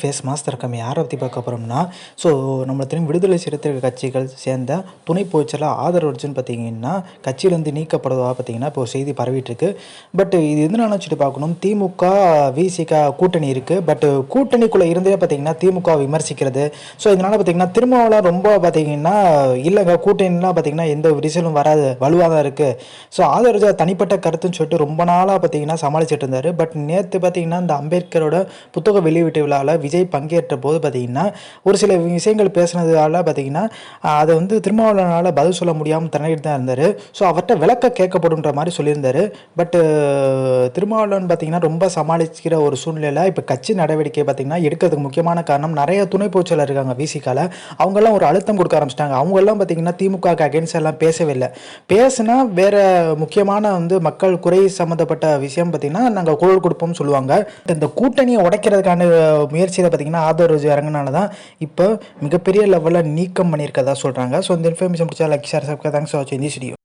Face master இருக்காம யாரை பற்றி பார்க்க போகிறோம்னா ஸோ நம்ம தெரியும் விடுதலை சிறுத்தைகள் கட்சிகள் சேர்ந்த துணை பொதுச்செயலர் ஆதரவு அர்ஜுன் பார்த்தீங்கன்னா கட்சியிலேருந்து நீக்கப்படுவதாக பார்த்தீங்கன்னா இப்போ செய்தி பரவிட்டுருக்கு. பட் இது எதுனால வச்சுட்டு பார்க்கணும்? திமுக விசிக கூட்டணி இருக்குது பட் கூட்டணிக்குள்ளே இருந்தே பார்த்தீங்கன்னா திமுக விமர்சிக்கிறது. ஸோ இதனால் பார்த்தீங்கன்னா திருமாவளம் ரொம்ப பார்த்தீங்கன்னா இல்லைங்க கூட்டணிலாம் பார்த்தீங்கன்னா எந்த விரிசலும் வராது வலுவாக தான் இருக்குது ஸோ ஆதரவு தனிப்பட்ட கருத்துன்னு சொல்லிட்டு ரொம்ப நாளாக பார்த்தீங்கன்னா சமாளிச்சிட்டு இருந்தார். பட் நேற்று பார்த்தீங்கன்னா இந்த அம்பேத்கரோட புத்தக வெளியீட்டு விழாவில் விஜய் பங்கேற்ற போது பார்த்தீங்கன்னா ஒரு சில விஷயங்கள் பேசுனதால பார்த்தீங்கன்னா அதை வந்து திருமாவளவனால் பதில் சொல்ல முடியாமல் திணறிட்டு தான் இருந்தார். ஸோ அவர்கிட்ட விளக்க கேட்கப்படுன்ற மாதிரி சொல்லியிருந்தார். பட்டு திருமாவளவன் பார்த்தீங்கன்னா ரொம்ப சமாளிக்கிற ஒரு சூழ்நிலையில் இப்போ கட்சி நடவடிக்கை பார்த்தீங்கன்னா எடுக்கிறதுக்கு முக்கியமான காரணம் நிறைய துணை போச்சலர் இருக்காங்க விசிக்கால அவங்கெல்லாம் ஒரு அழுத்தம் கொடுக்க ஆரம்பிச்சிட்டாங்க. அவங்கெல்லாம் பார்த்தீங்கன்னா திமுக அகேன்ஸ்ட் எல்லாம் பேசவே இல்லை. பேசுனா வேற முக்கியமான வந்து மக்கள் குறை சம்மந்தப்பட்ட விஷயம் பார்த்தீங்கன்னா நாங்கள் குரல் கொடுப்போம்னு சொல்லுவாங்க. இந்த கூட்டணியை உடைக்கிறதுக்கான முயற்சி முயற்சியில் பார்த்தீங்கன்னா ஆதரவு இறங்கினால தான் இப்போ மிகப்பெரிய லெவலில் நீக்கம் பண்ணியிருக்கதா சொல்கிறாங்க ஸோ இந்த இன்ஃபர்மேஷன் பிடிச்சா like share subscribe thanks for வாட்சிங் தி வீடியோ